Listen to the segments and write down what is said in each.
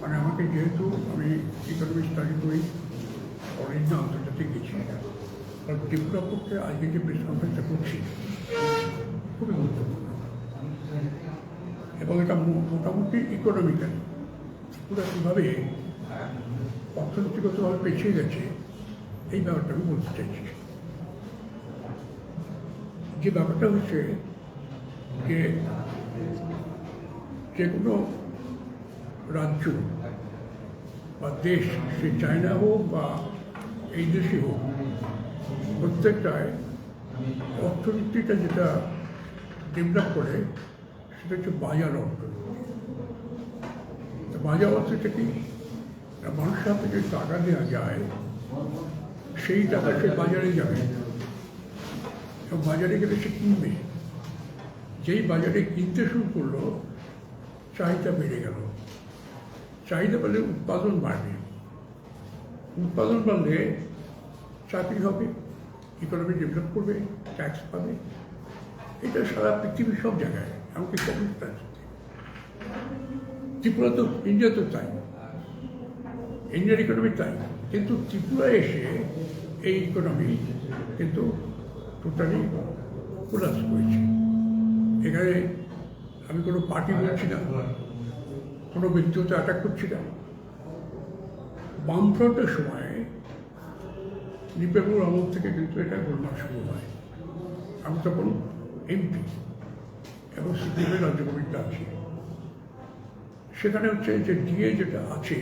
মানে আমাকে যেহেতু আমি ইকোনমিক স্টাডি করি অরিজিনাল আন্তর্জাতিক গেছি আর পক্ষে আজকে যে প্রেস কনফারেন্সটা করছি, খুবই গুরুত্বপূর্ণ। এবং এটা মোটামুটি ইকোনমিক্যাল ত্রিপুরা কীভাবে অর্থনীতিগতভাবে পেছিয়ে গেছে এই ব্যাপারটা আমি বলতে চাইছি। যে ব্যাপারটা হচ্ছে যে যে কোনো রাজ্য বা দেশ, সে চায়না হোক বা এই দেশে হোক প্রত্যেকটায় অর্থনীতিটা যেটা ডেভেলপ করে, সেটা হচ্ছে বাজার অর্থনীতি। বাজার অর্থনীতি কি? মানুষের হাতে যে টাকা দেওয়া যায়, সেই টাকা সে বাজারে যাবে। এবং বাজারে গেলে সে কিনবে। যেই বাজারে কিনতে শুরু করল, চাহিদা বেড়ে গেল। চাহিদা বাড়লে উৎপাদন বাড়বে। উৎপাদন বাড়লে চাকরি হবে ইকোনমি ডেভেলপ করবে ট্যাক্স পাবে। এটা সারা পৃথিবীর সব জায়গায়, এমনকি কমিউনিস্ট ত্রিপুরা তো ইন্ডিয়া তো তাই। ইন্ডিয়ার ইকোনমি তাই। কিন্তু ত্রিপুরা এসে এই ইকোনমি কিন্তু টোটালি কোলাস করেছে। এখানে আমি কোনো পার্টি বলছি না। কোনো ব্যক্তিগত অ্যাটাক করছি না। বামফ্রন্টের সময় নিপেপুর আমল থেকে কিন্তু এটা গোলমাল শুরু হয়। আমি তখন এমপি এবং সিপিএমের রাজ্য কমিটিতে আছি। সেখানে হচ্ছে যে ডিএ যেটা আছে,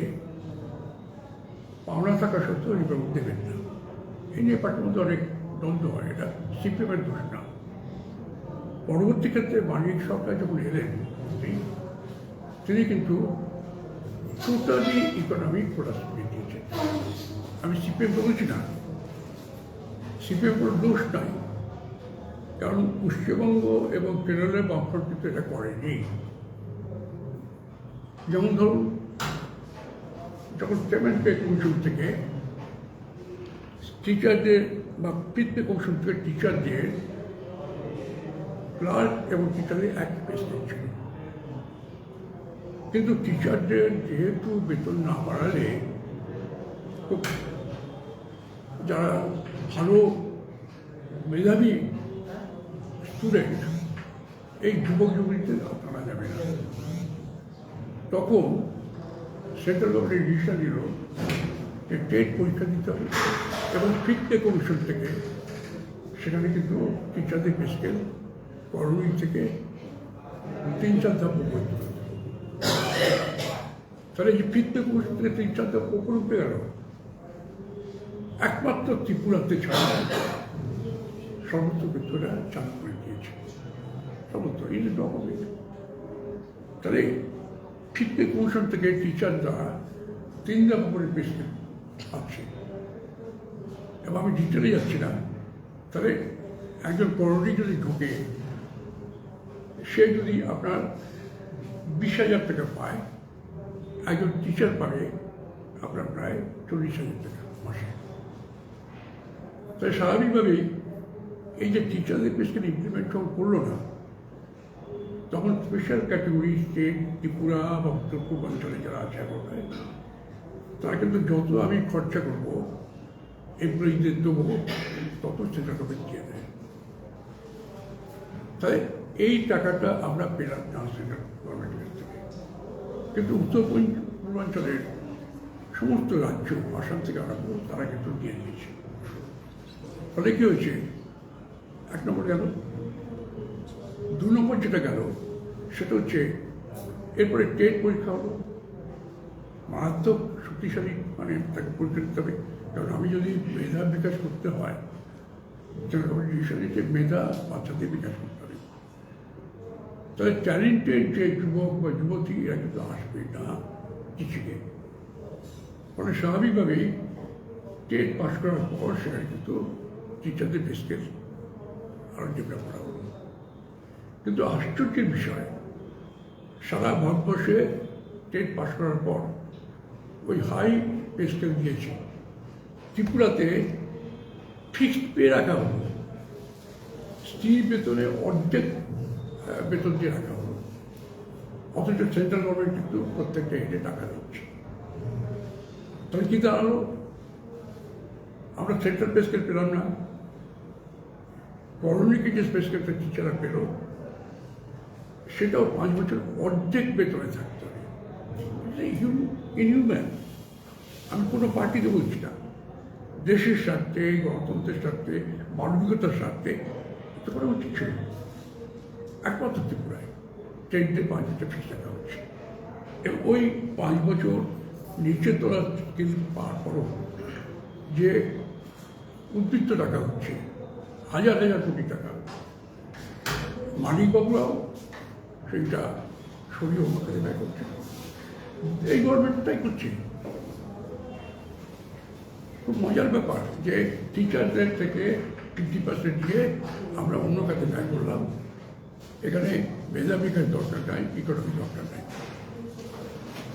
পাওনা থাকা সত্ত্বেও নিপেপুর দেবেন না। এই নিয়ে পার্টির মধ্যে অনেক দ্বন্দ্ব হয়, এটা সিপিএমের দোষ না। পরবর্তী ক্ষেত্রে বাণিজ্য সরকার যখন এলেন তিনি কিন্তু টোটালি ইকোনমিক প্রোডাক্ট দিয়েছেন আমি সিপিএম বলছি না। সিপিএম কোনো দোষ নাই। কারণ পশ্চিমবঙ্গ এবং কেরলের বামফ্রন্ট কিন্তু এটা করেনি। যেমন ধরুন, যখন পেমেন্ট পে কমিশন থেকে টিচারদের বা পিট পে কমিশন থেকে টিচারদের ক্লার্ক এবং টিচারের এক পেস্টেজ ছিল। কিন্তু টিচারদের যেহেতু বেতন না বাড়ালে যারা ভালো মেধাবী স্টুডেন্ট এই যুবক যুবতীদের আনা যাবে না তখন সেন্ট্রাল গভর্নমেন্ট ডিসিশন নিল যে টেট পরীক্ষা দিতে হবে এবং ফিফতে কমিশন থেকে সেখানে কিন্তু টিচারদের পেস্কেল করণী থেকে তিন চার ধাপ তুলে দিল। তাহলে কমিশন থেকে তিন চার ধাপ উপরে উঠে গেল। একমাত্র ত্রিপুরাতে ছাড়া সমস্ত ক্ষেত্রটা চালু করে দিয়েছে। সমস্ত যে ডকুমেন্ট তাহলে ফিফতে কমিশন থেকে টিচাররা তিন ধাপ উপরে পেস্কেল আছে। এবং আমি ডিটেলে যাচ্ছি না। তাহলে একজন করণী যদি ঢুকে, সে যদি আপনার বিশ হাজার টাকা পায় একজন টিচার পাবে আপনার প্রায় চল্লিশ হাজার টাকা মাসে। তাই স্বাভাবিকভাবেই এই যে টিচারদের পেশকে ইমপ্লিমেন্ট যখন করল না, তখন স্পেশাল ক্যাটাগরি স্টেট ত্রিপুরা, বা উত্তর পূর্বাঞ্চলে যারা আছে এখনকার তারা কিন্তু যত আমি খরচা করব এমপ্লয়িদের দেবো, তত সেটা দিয়ে দেয়। তাই এই টাকাটা আমরা পেলাম না সেন্ট্রাল গভর্নমেন্টের কিন্তু উত্তর পূর্বাঞ্চলের সমস্ত রাজ্য আসাম থেকে আরম্ভ তারা কিন্তু দিয়ে দিয়েছে। ফলে কি হয়েছে? এক নম্বর গেল। দু নম্বর যেটা গেল, সেটা হচ্ছে এরপরে টেট পরীক্ষা হলো। মারাত্মক শক্তিশালী মানে তাকে পরীক্ষা দিতে হবে। কারণ আমি যদি মেধা বিকাশ করতে হয় যে মেধা বাচ্চাদের বিকাশ করতে তাহলে ট্যালেন্টেড যে যুবক বা যুবতী এরা কিন্তু আসবে না কিছুকে ফলে স্বাভাবিকভাবেই টেট পাস করার পর সেখানে কিন্তু টিচারদের বেসকেল আরও ডেভেলপ করা হলো। কিন্তু আশ্চর্যের বিষয়, সারা ভারতবর্ষে টেট পাস করার পর ওই হাই পে স্কেল দিয়েছে ত্রিপুরাতে ফিক্সড পে রাখা হলো। স্ত্রী বেতনে অর্ধেক বেতন দিয়ে রাখা হলো। অথচ সেন্ট্রাল গভর্নমেন্ট কিন্তু প্রত্যেকটা হেডে টাকা দিচ্ছে। তাহলে কি দাঁড়াল? আমরা সেন্ট্রাল পে স্কেল পেলাম না। কলোনিকে যে পে স্কেলটা টিচাররা পেল, সেটাও পাঁচ বছর অর্ধেক বেতনে থাকতে হবে। ইনহিউম্যান আমি কোনো পার্টিকে বলছি না। দেশের স্বার্থে, গণতন্ত্রের স্বার্থে, মানবিকতার স্বার্থে এটা করা উচিত ছিল। একমাত্র ত্রিপুরায় ট্রেনতে পাঁচ বছর ফিস টাকা হচ্ছে। এবং ওই পাঁচ বছর নিচে তোলা স্কিল পাওয়ার পরও যে উদ্বৃত্ত টাকা হচ্ছে, হাজার হাজার কোটি টাকা। মানিকবাবুরাও সেইটা সরিয়ে অন্য কাজে ব্যয় করছে। এই গভর্নমেন্টটাই করছে। খুব মজার ব্যাপার যে টিচারদের থেকে ফিফটি পার্সেন্ট দিয়ে আমরা অন্য কাজে ব্যয় করলাম। এখানে মেধাবিকার দরকার নাই ইকোনমি দরকার নাই।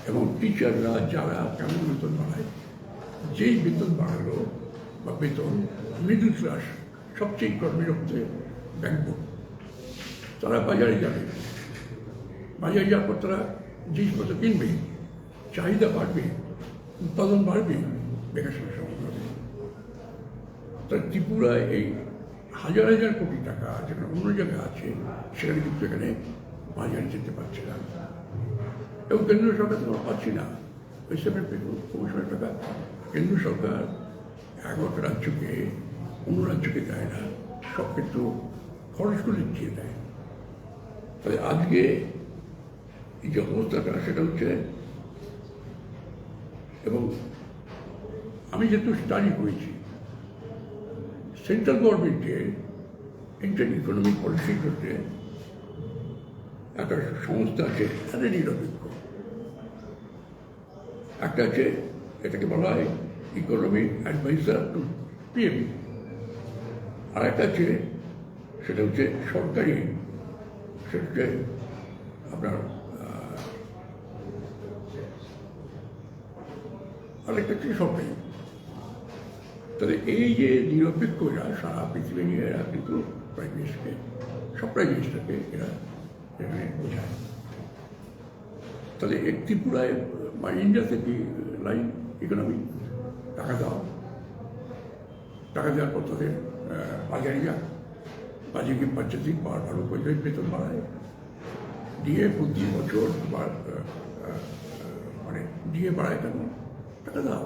এবং টিচাররা যারা কেমন বেতন বাড়ায়, যেই বেতন বাড়ালো বা বেতন মিডল ক্লাস সবচেয়ে কর্মীর হচ্ছে ব্যাংক তারা বাজারে যাবে। বাজারে যাওয়ার পর তারা জিনিসপত্র কিনবে, চাহিদা বাড়বে, উৎপাদন বাড়বে, বেকার সমস্যা হবে তা ত্রিপুরায় এই হাজার হাজার কোটি টাকা যেখানে অন্য জায়গায় আছে, সেখানে কিন্তু এখানে বাজারে যেতে পারছে না। এবং কেন্দ্র সরকার তো পাচ্ছি না। ওই সেভেন কমিশনের টাকা কেন্দ্র সরকার এগারোটা রাজ্যকে, অন্য রাজ্যকে দেয় না, সব কিন্তু খরচ করে দিয়ে দেয়। তাহলে আজকে এই যে অবস্থাটা সেটা হচ্ছে এবং আমি যেহেতু স্টাডি করেছি সেন্ট্রাল গভর্নমেন্টের ইন্টার ইকোনমিক পলিসির ক্ষেত্রে একটা সংস্থা আছে, তাদের নিরপেক্ষ। একটা আছে, এটাকে বলা হয় ইকোনমিক অ্যাডভাইজার টু পিএম আর একটা আছে, সেটা হচ্ছে সরকারি, সেটা হচ্ছে আপনার আরেকটা হচ্ছে সরকারি। তাহলে এই যে নিরপেক্ষ এরা সারা পৃথিবী নিয়ে এরা কিন্তু প্রাইম মিনিস্টারকে সব প্রাইম এরা এখানে বোঝায়। তাহলে এই ত্রিপুরায় বা ইন্ডিয়াতে কি লাইন ইকোনমি টাকা দাও। টাকা দেওয়ার পর তাদের বাজারে যাক বাজারে পার্চেসিং পাওয়ার ভালো করে বেতন বাড়ায়। দিয়ে প্রতি বছর মানে দিয়ে বাড়ায় কেন টাকা দাও।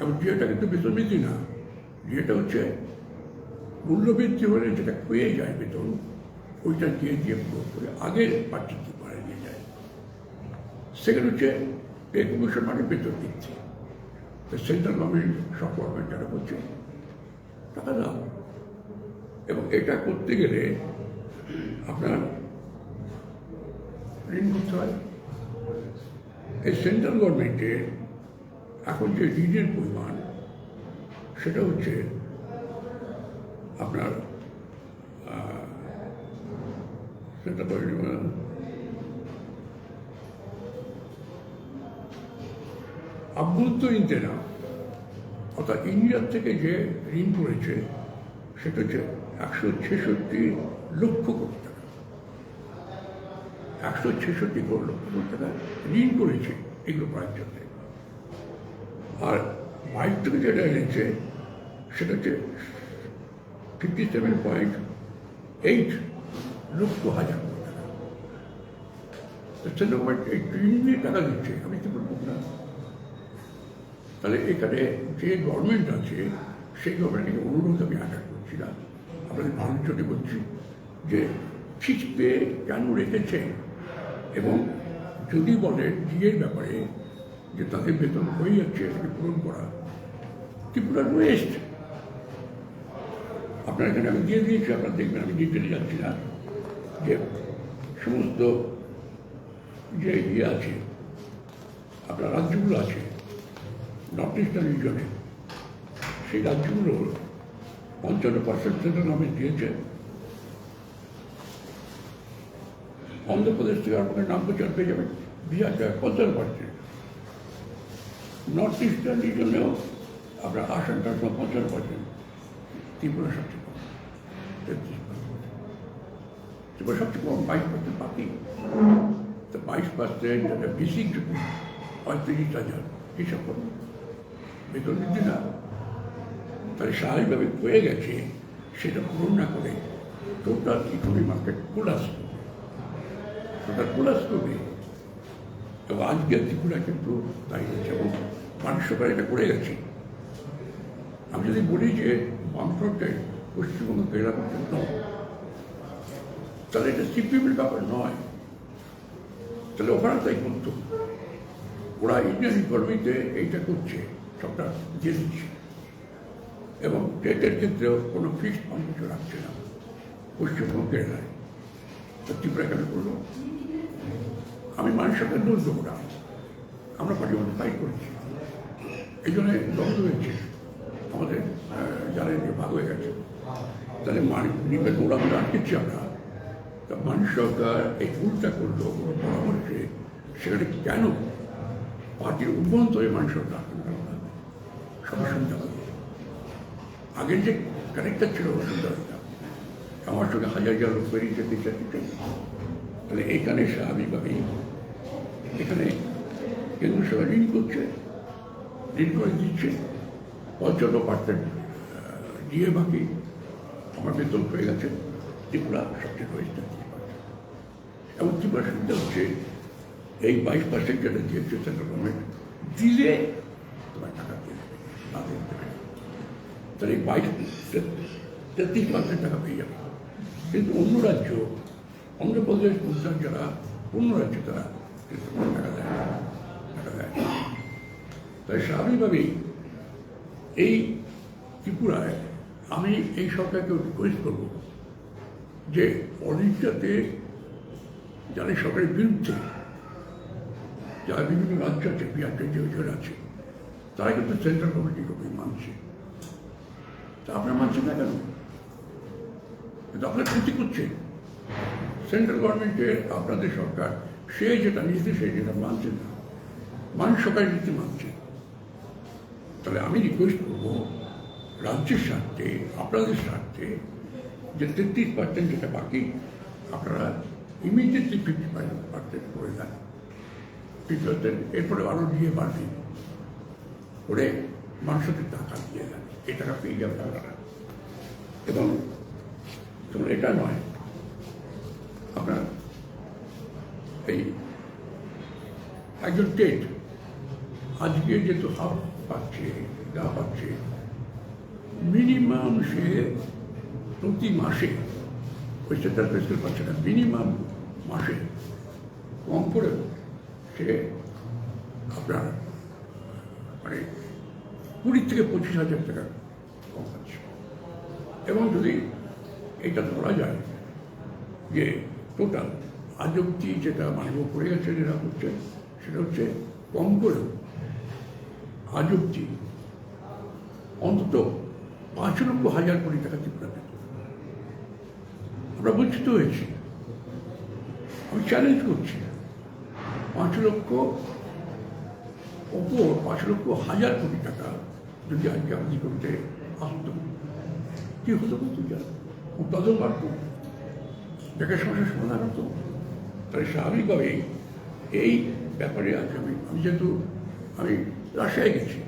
এবং ডিএটা কিন্তু বেতন বৃদ্ধি না। ডিএটা হচ্ছে মূল্যবৃদ্ধি হলে যেটা পেয়ে যায় বেতন, ওইটা দিয়ে দিয়ে পুরো করে আগের পার্টিকে বাড়িয়ে দিয়ে যায়। সেকেন্ড হচ্ছে পে কমিশন মানে বেতন বৃদ্ধি। সেন্ট্রাল গভর্নমেন্ট সব গভর্নমেন্ট যারা করছে টাকা দাও এবং এটা করতে গেলে আপনার ঋণ করতে হয়। এই সেন্ট্রাল গভর্নমেন্টের এখন যে ঋণের পরিমাণ, সেটা হচ্ছে আপনার সেটা পরিমাণ আভ্যন্তরীণ দেনা অর্থাৎ ইন্ডিয়ার থেকে যে ঋণ করেছে সেটা হচ্ছে একশো ছেষট্টি লক্ষ কোটি টাকা। একশো ছেষট্টি লক্ষ কোটি টাকা ঋণ করেছে এগুলো করার জন্য। আর বাইক থেকে যেটা এনেছে, সেটা হচ্ছে ফিফটি সেভেন পয়েন্ট এইট লক্ষ হাজার এই টাকা দিচ্ছে, আমি কি বলব না তাহলে এখানে যে গভর্নমেন্ট আছে, সেই গভর্নমেন্টকে অনুরোধ আমি আশা করছি না। আপনাদের জন্য বলছি যে ফিক্স পে কেন রেখেছে, এবং যদি বলেন ডিএর ব্যাপারে যে তাদের বেতন হয়ে যাচ্ছে এটাকে পূরণ করা? ত্রিপুরার ওয়েস্ট আপনার এখানে আমি দিয়ে দিয়েছি, আপনারা দেখবেন আমি ডিটেলে যাচ্ছি না। যে সমস্ত যে ইয়ে আছে, আপনার রাজ্যগুলো আছে নর্থ ইস্টার্ন রিজনে সেই রাজ্যগুলোর পঞ্চান্ন পার্সেন্ট সেন্ট্রাল গভর্নমেন্ট দিয়েছে। অন্ধ্রপ্রদেশ থেকে আপনার নাম প্রচার পেয়ে যাবেন বিহার পঞ্চান্ন পার্সেন্ট নর্থ ইস্টার্ন রিজনেও আপনার আসামটা পঞ্চাশ পার্সেন্ট ত্রিপুরা সবচেয়ে কম, তেত্রিশ পার্সেন্ট ত্রিপুরা সবচেয়ে কম, বাইশ পার্সেন্ট বাকি। তো বাইশ পার্সেন্ট একটা বেসিক যদি পঁয়ত্রিশ হাজার হিসাব করুন বেতন দিচ্ছে না, তাহলে স্বাভাবিকভাবে হয়ে গেছে, সেটা পূরণ না করে টোটাল ইকোনমি মার্কেট কোলাস করবে। টোটাল কোলাস করবে। এবং আজকে ত্রিপুরা কিন্তু তাই হচ্ছে সবাই এটা করে গেছে। আমি যদি বলি যে বামফ্রন্টে পশ্চিমবঙ্গ কেরালা পর্যন্ত, তাহলে এটা সিপিএমের ব্যাপার নয়। তাহলে ওখানে তাই করতো। ওরা ইন্ডিয়ান ইকোনমিতে এইটা করছে, সবটা দিয়ে দিচ্ছে। এবং টেটের ক্ষেত্রেও কোনো ফিক্সড ফান্ড কিছু রাখছে না পশ্চিমবঙ্গ কেরালায়। তো ত্রিপুরা কেন করল? আমি মানুষের সাথে দোষ আমরা মধ্যে ফাইট করেছি। এই জন্য দ্বন্দ্ব হয়েছে। আমাদের এদিকে ভাগ হয়ে গেছে। তাহলে নিবেন ওরা আমরা আটকেছি আমরা তা মানুষ সরকার এই ভুলটা করল, কোনো পরামর্শে সেখানে কেন পার্টির অভ্যন্তরে মানুষ সরকার সবার শুনতে হবে। আগের যে ক্যারেক্টার ছিল শুনতে হবে আমার সঙ্গে হাজার হাজার লোক বেরিয়ে যেতে চাইছে তাহলে এখানে স্বাভাবিকভাবেই এখানে কেন্দ্র সরকার করছে ঋণ করে দিচ্ছে, পঞ্চান্ন পার্সেন্ট দিয়ে বাকি আমার বেতন হয়ে গেছে ত্রিপুরা সবচেয়ে হয়েছে এবং ত্রিপুরা সুবিধা হচ্ছে এই বাইশ পার্সেন্ট যেটা দিয়েছে সেন্ট্রাল গভর্নমেন্ট দিলে তোমার টাকা দিয়ে তাহলে এই বাইশ তেত্রিশ পার্সেন্ট টাকা পেয়ে যাবে। কিন্তু অন্য রাজ্য, অন্ধ্রপ্রদেশ, গুজরাট যারা, অন্য রাজ্য তারা টাকা দেয় টাকা দেয়। তাই স্বাভাবিকভাবেই এই ত্রিপুরায় আমি এই সরকারকে রিকোয়েস্ট করব যে অনেকটাতে যারা সরকারের বিরুদ্ধে, যারা বিভিন্ন রাজ্য আছে বিহার যে আছে তারা কিন্তু সেন্ট্রাল গভর্নমেন্ট মানছে। তা আপনারা মানছেন না কেন? কিন্তু আপনার ক্ষতি করছে সেন্ট্রাল গভর্নমেন্টের আপনাদের সরকার, সে যেটা নিচ্ছে সে যেটা মানছে না। মানুষ সরকারের নীতি মানছে। তাহলে আমি রিকোয়েস্ট করব রাজ্যের স্বার্থে, আপনাদের স্বার্থে যে তেত্রিশ পার্সেন্ট যেটা বাকি, আপনারা ইমিডিয়েটলি ফিফটি পার্সেন্ট করে দেন। ফিফটি এরপরে আরও দিয়ে বাড়বে। করে মানুষকে টাকা দিয়ে দেন। এই টাকা পেয়ে যাবে আপনারা। এবং শুধু এটা নয়, আপনার এই একজন টেট, আজকে যেহেতু হাফ পাচ্ছে যা পাচ্ছে। মিনিমাম সে প্রতি মাসে ওই সেন্ট্রাল প্রেসিডেন্ট পাচ্ছে না মিনিমাম মাসে। কম করে সে আপনার মানে কুড়ি থেকে পঁচিশ হাজার টাকা কম পাচ্ছে। এবং যদি এটা ধরা যায় যে টোটাল আজ অব্দি যেটা মানব করে গেছে যেটা হচ্ছে, সেটা হচ্ছে কম করেও আজ অব্দি অন্তত পাঁচ লক্ষ হাজার কোটি টাকা ত্রিপুরা পেত। আমরা বঞ্চিত হয়েছি আমি চ্যালেঞ্জ করছি। পাঁচ লক্ষ ওপর পাঁচ লক্ষ হাজার কোটি টাকা যদি আজকে আপনি করতে আসতো, কি হতো বলতো যা উৎপাদন বাড়ত বেকার সমস্যার সমাধান হতো। তাই স্বাভাবিকভাবেই এই ব্যাপারে আজ আমি আমি যেহেতু আমি রাশিয়ায় গেছি।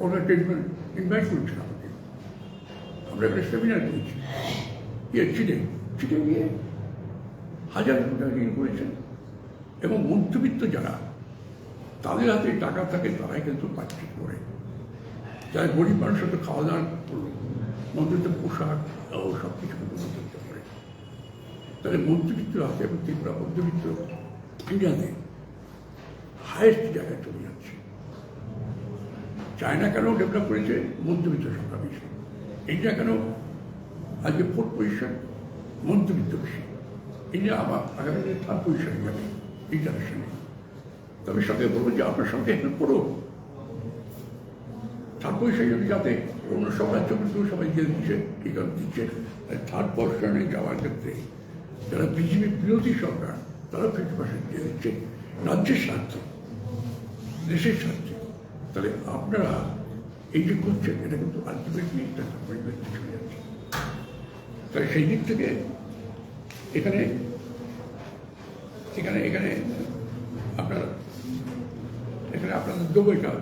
ওরা ট্রিটমেন্ট ইনভাইট করেছিল আমাকে আমরা একটা সেমিনার করেছি। ইয়ে চিটে চিটে গিয়ে হাজার টাকা ঋণ করেছেন এবং মধ্যবিত্ত যারা, তাদের হাতে টাকা থাকে, তারাই কিন্তু কাজটি করে। যারা গরিব মানুষের তো খাওয়া দাওয়া করল, মধ্যবিত্ত পোশাক, ও সব কিছু মধ্যবিত্ত করে। তাহলে মধ্যবিত্ত হাতে এবং ত্রিপুরা মধ্যবিত্ত, ইন্ডিয়াতে হায়েস্ট জায়গায় চলে চায়না কেন ডেভেলপ করেছে? মধ্যবিত্ত সংখ্যা বেশি। ইন্ডিয়া কেন? আজকে ফোর্থ পজিশন মধ্যবিত্ত বেশি। ইন্ডিয়া আবার আগামী দিনে থার্ড পজিশন যাবে ইন্টারন্যাশনালে তবে সঙ্গে বলব যে আপনার সঙ্গে হেল্প করো থার্ড পজিশনে যদি যাতে, অন্য সব রাজ্য কিন্তু সবাই দিয়ে দিচ্ছে ঠিক আছে দিচ্ছে। থার্ড পজিশনে যাওয়ার ক্ষেত্রে যারা বিজেপি বিরোধী সরকার তারা ফিফটি পার্সেন্ট দিয়ে দিচ্ছে রাজ্যের স্বার্থে, দেশের স্বার্থে তাহলে আপনারা এই যে করছেন, এটা কিন্তু আলটিমেটলি একটা পরিবর্তন চলে যাচ্ছে। তাই সেই দিক থেকে এখানে এখানে এখানে আপনার, এখানে দুবইটা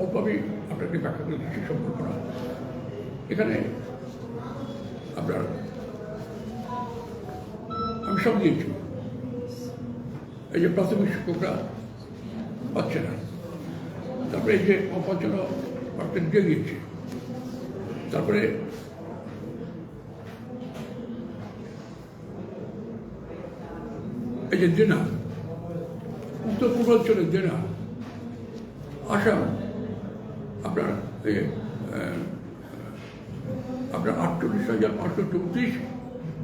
অল্প আমি আপনাকে ব্যাখ্যা করে দিচ্ছি, সম্পর্ক না এখানে আপনার, আমি সব দিয়েছি। এই যে প্রাথমিক শিক্ষকরা পাচ্ছে না। তারপরে যে পঞ্চান্ন পার্সেন্ট দিয়ে দিয়েছে। তারপরে এই যে জেনা উত্তর পূর্বাঞ্চলের জেনা আসাম আপনার এই, আপনার আটচল্লিশ হাজার পাঁচশো চৌত্রিশ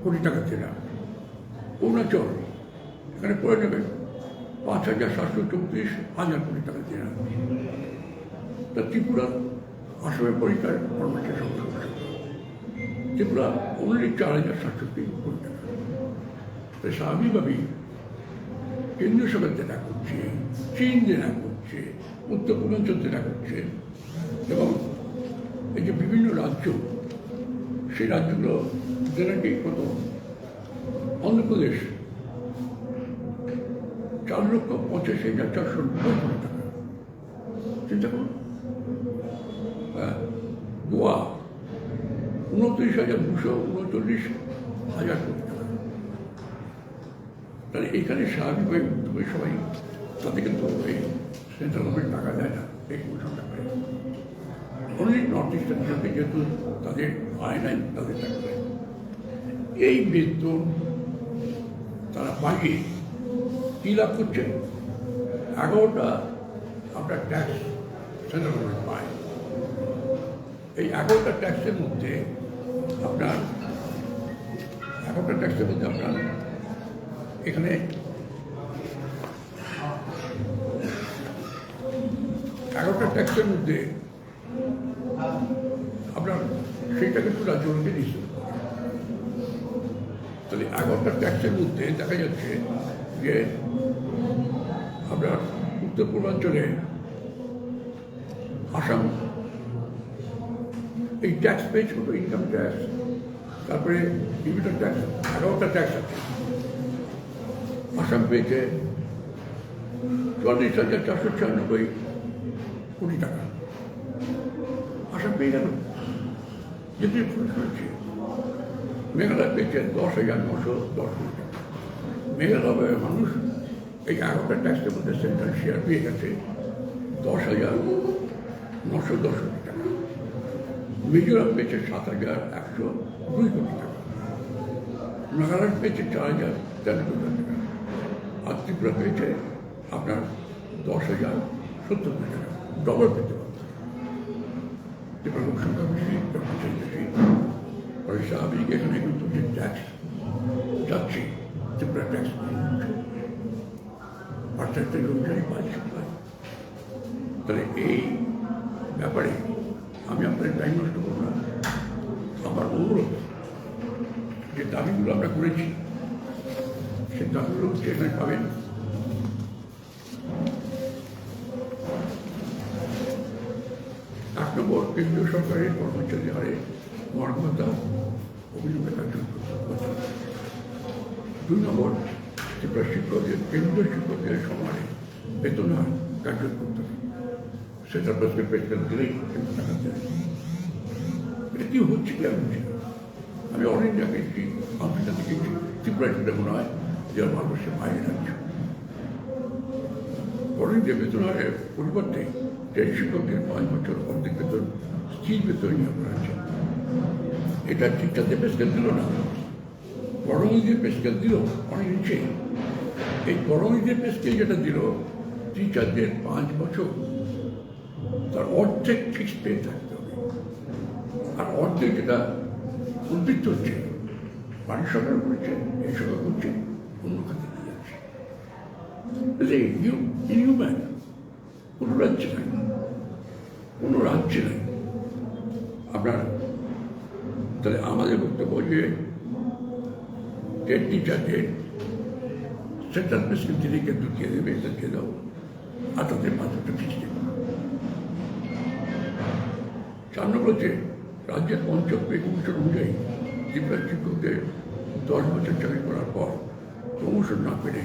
কোটি টাকা জেনা। অরুণাচল এখানে পড়ে নেবেন পাঁচ হাজার সাতশো চৌত্রিশ হাজার কোটি টাকা জেনা। তা ত্রিপুরা আসামের পরীক্ষার কর্মচারী সংখ্যা ত্রিপুরা অনলি চার হাজার টাকা তাই স্বাভাবিকভাবেই কেন্দ্রীয় সরকার যেটা করছে চীন যেটা করছে উত্তর পূর্বাঞ্চল যেটা করছে এবং এই যে বিভিন্ন রাজ্য, সেই রাজ্যগুলো যেটাকে কত অন্ধ্রপ্রদেশ চার লক্ষ পঁচাশি হাজার চারশো নব্বই কোটি টাকা চিন্তা করুন। গোয়া। উনত্রিশ হাজার দুশো উনচল্লিশ হাজার কোটি টাকা তাহলে এখানে স্বাভাবিকভাবে উদ্যোগে সবাই তাদের কিন্তু এই সেন্ট্রাল গভর্নমেন্ট টাকা দেয় না, এই কমিশন টাকা অনেক নর্থ ইস্টার্ন হিসাবে যেহেতু তাদের আয় নাই, তাদের টাকা দেয়। এই বেতন তারা বাড়িয়ে কী লাভ করছে? এগারোটা আপনার ট্যাক্স সেন্ট্রাল গভর্নমেন্ট পায়। এই এগারোটা ট্যাক্সের মধ্যে আপনার এগারোটা ট্যাক্সের মধ্যে আপনার এখানে এগারোটা ট্যাক্সের মধ্যে আপনার সেইটা কিন্তু নিশ্চিত করে। তাহলে এগারোটা ট্যাক্সের মধ্যে দেখা যাচ্ছে যে আপনার উত্তর পূর্বাঞ্চলে আসাম এই ট্যাক্স পেয়েছে কত ইনকাম ট্যাক্স তারপরে বিভিন্ন ট্যাক্স এগারোটা ট্যাক্স আছে। আসাম পেয়েছে চুয়াল্লিশ হাজার চারশো ছিয়ানব্বই কোটি টাকা। আসাম পেয়ে গেল। যেটি শুনেছি মেঘালয় পেয়েছে দশ হাজার নশো দশ কোটি টাকা। মেঘালয়ের মানুষ এই এগারোটা ট্যাক্সের মধ্যে সেন্ট্রাল শেয়ার পেয়ে গেছে দশ হাজার নশো দশ কোটি টাকা। মিজোরাম পেয়েছে সাত হাজার একশো দুই কোটি টাকা নাগাল্যান্ড পেয়েছে চার হাজার তেরো কোটি টাকা আর ত্রিপুরা পেয়েছে আপনার দশ হাজার সত্তর কোটি টাকা ডবল পেতে পারত ত্রিপুরা লোক সংখ্যা বেশি কর্মচারী বেশি ফলে স্বাভাবিক এখানে কিন্তু যে ট্যাক্স যাচ্ছে ত্রিপুরা ট্যাক্স অর্থাৎ লোকজনই পাচ্ছে পায় তাহলে এই ব্যাপারে আমি আপনার টাইম নষ্ট করব না আমার অনুরোধ যে আমরা করেছি সে দাবিগুলো হচ্ছে এখানে পাবেন এক নম্বর, কেন্দ্রীয় সরকারের কর্মচারী হারে মর্মতা অভিযোগে কার্যকর করতে হবে। দুই নম্বর ত্রিপুরা শিক্ষকদের কেন্দ্রীয় শিক্ষকদের সমানে বেতন হার কার্যকর করতে হবে সেটা প্রেসিডেন্ট দিলেই টাকা দেয় এটা কি হচ্ছে কি আমি। আমি অল ইন্ডিয়া গেছি আফ্রিকাতে গেছি ত্রিপুরায় সেটা মনে হয়, যে আর ভারতবর্ষের বাইরে রাজ্য অল ইন্ডিয়া বেতন হারের পরিবর্তে যে শিক্ষকদের পাঁচ বছর অর্ধেক বেতন, স্থির বেতন নিয়োগ করা হচ্ছে এটা ঠিকঠাক পে স্কেল দিল না। বড় ঈদের পে দিল, অনেক নিচে। এই বড় ঈদের পে স্কেল যেটা দিল টিচারদের পাঁচ বছর, তার অর্ধেক ফিক্সড পে থাকতে হবে। আর অর্ধেক যেটা উদ্বৃত্ত হচ্ছে। বাড়ির সরকার করছে এই সরকার করছে, অন্য খাতে দিয়ে যাচ্ছে। ইউম্যান, কোনো রাজ্যে নাই, কোনো রাজ্যে নাই। আপনার, তাহলে আমাদের বক্তব্য যে, টেট টিচারদের সেন্ট্রাল প্রেসিডেন্ট যিনি কেন্দ্র দিয়ে দেবে তাদেরকে দাও, আর তাদের ফিক্স দেবে। চার নম্বর রাজ্যের পঞ্চম পে কমিশন অনুযায়ী ত্রিপুরা শিক্ষকদের দশ বছর চাকরি করার পর প্রমোশন না পেলে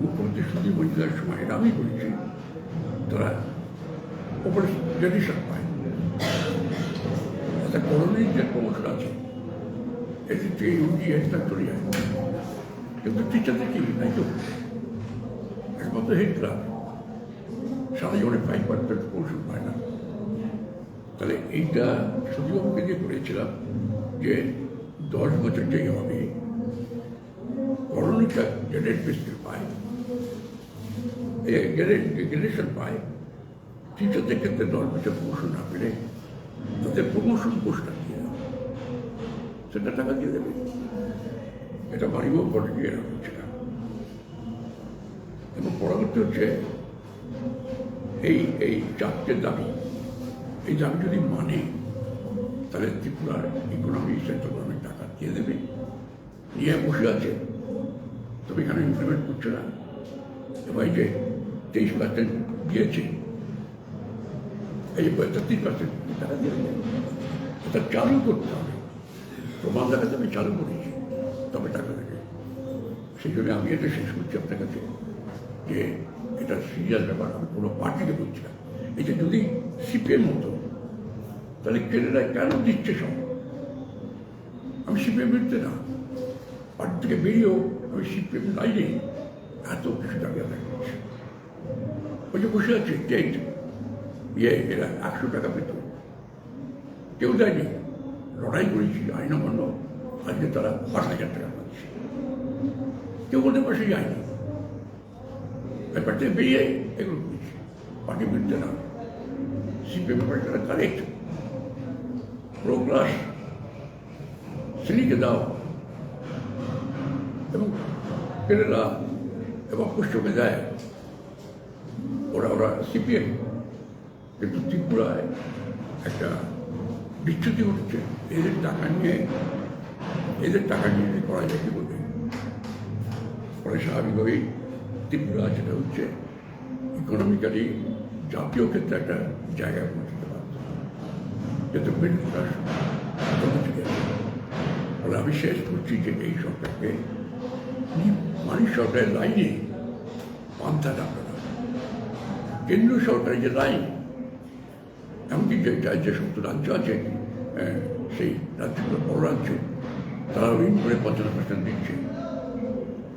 মুখ্যমন্ত্রী সুদীপ মজুদার সময় এটা আমি করেছি। তারা ওপরে জেডিশন পায়। অর্থাৎ করণীর যে প্রমোশন আছে এটি যে ইউজি এটা চলে যায়। কিন্তু টিচারদের কি নাই তো? একমাত্র হেড ক্লাব, সারা জীবনে ফাইভ পার্সেন্ট প্রমোশন পায় না। তাহলে এইটা সুদীপবাবুকে দিয়ে করেছিলাম যে দশ বছর যেই হবে করণিকা গ্রেডেড পিস্টল পায় গ্রেডেড গ্রেডেশন পায় টিচারদের ক্ষেত্রে দশ বছর প্রমোশন না পেলে তাদের প্রমোশন পোস্টটা দিয়ে দেবে সেটা টাকা দিয়ে দেবে। এটা বাড়িও দিয়ে এরা হচ্ছে না এবং পরবর্তী হচ্ছে এই এই চারটে দাবি। এই দাবি যদি মানে তাহলে ত্রিপুরার ইকোনমি সেন্ট্রাল টাকা দিয়ে দেবে। নিয়ে বসে আছে। তবে এখানে ইমপ্লিমেন্ট করছে না। এবার যে তেইশ পার্সেন্ট দিয়েছে, এই যে পঁয়তাল্লিশ পার্সেন্ট টাকা দিয়ে এটা চালু করতে হবে। প্রমাণ দেখাতে আমি চালু করেছি, তবে টাকা দেবে। সেই জন্য আমি এটা শেষ করছি আপনার কাছে, যে এটা সিরিয়াস ব্যাপার, আমি কোনো পার্টিকে বলছি না। এটা যদি সিপিএম হতো তাহলে কেরালায় কেন দিচ্ছে সব? আমি সিপিএম বিরুদ্ধে না। পার্টি থেকে বেরিয়েও আমি সিপিএম লাইনে এত কিছু টাকা দেখাচ্ছি ওই যে বসে আছে, টেট। ইয়ে এরা একশো টাকা পেত। কেউ দেয়নি। লড়াই করেছি, আইন অমান্য। আজকে তারা পাঁচ হাজার টাকা পাচ্ছে। কেউ ওদের পাশে যায়নি ব্যাপার থেকে বেরিয়ে এগুলো করেছি। পার্টি বিরুদ্ধে না। সিপিএম ব্যাপারটা কারেক্ট প্রো ক্লাস শ্রেণীকে দাও এবং কেরালা এবং পশ্চিমে যায় ওরা ওরা সিপিএম কিন্তু ত্রিপুরায় একটা বিচ্যুতি ঘটছে এদের টাকা নিয়ে এদের টাকা নিয়ে করা যায় কি বলবে ফলে স্বাভাবিকভাবেই ত্রিপুরা যেটা হচ্ছে ইকোনমিক্যালি জাতীয় ক্ষেত্রে একটা জায়গায় পৌঁছতে পারত যাতে মিডল ক্লাস ফলে আমি শেষ করছি যে এই সরকারকে মানুষ সরকারের লাইনে পান্থা ডাকা না কেন্দ্র সরকারের যে লাইন, এমনকি যে যা- সমস্ত রাজ্য আছে সেই রাজ্যগুলো বড় রাজ্য, তারা ঋণ করে পঞ্চান্ন পার্সেন্ট দিচ্ছে।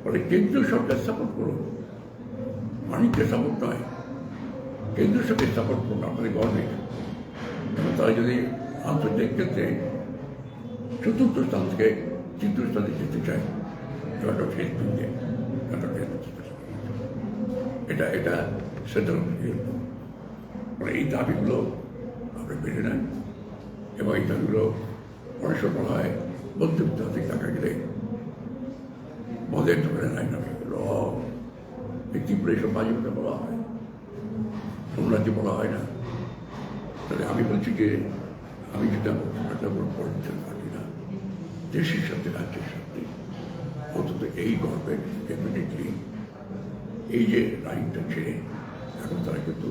ফলে কেন্দ্রীয় সরকার সাপোর্ট করুন। মানিককে সাপোর্ট নয় কেন্দ্র সরকার সাপোর্ট করুন, আপনাদের গভর্নমেন্ট এবং তারা যদি আন্তর্জাতিক ক্ষেত্রে চতুর্থ স্থান থেকে তৃতীয় স্থানে যেতে চায় ফেস দিয়ে এটা এটা সেন্ট্রাল এই দাবিগুলো আপনি মেনে নেন এবং এই দাবিগুলো অনেক সময় বলা হয় মধ্যবিত্তান্তিক টাকা গেলে মদের দোকানে নাই নামে র এই ত্রিপুরা এইসব বলা হয়। অন্য বলা হয় না, তাহলে আমি বলছি যে, আমি যেটা একটা বড় পরিচয় পারি না। দেশের সাথে রাজ্যের সাথে অন্তত এই গভর্নমেন্ট ডেফিনেটলি এই যে লাইনটা ছেড়ে এখন তারা কিন্তু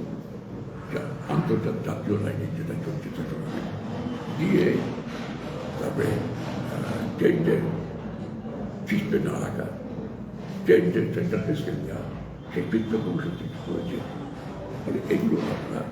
আন্তর্জাতিক জাতীয় লাইনে যেটা চলছে, সেটা দিয়ে তারপরে ট্রেনদের ফিসপে না রাখা ট্রেনদের সেন্ট্রাল ফিসকেল দেওয়া, সেই কমিশন থেকে করেছে। how the anger of that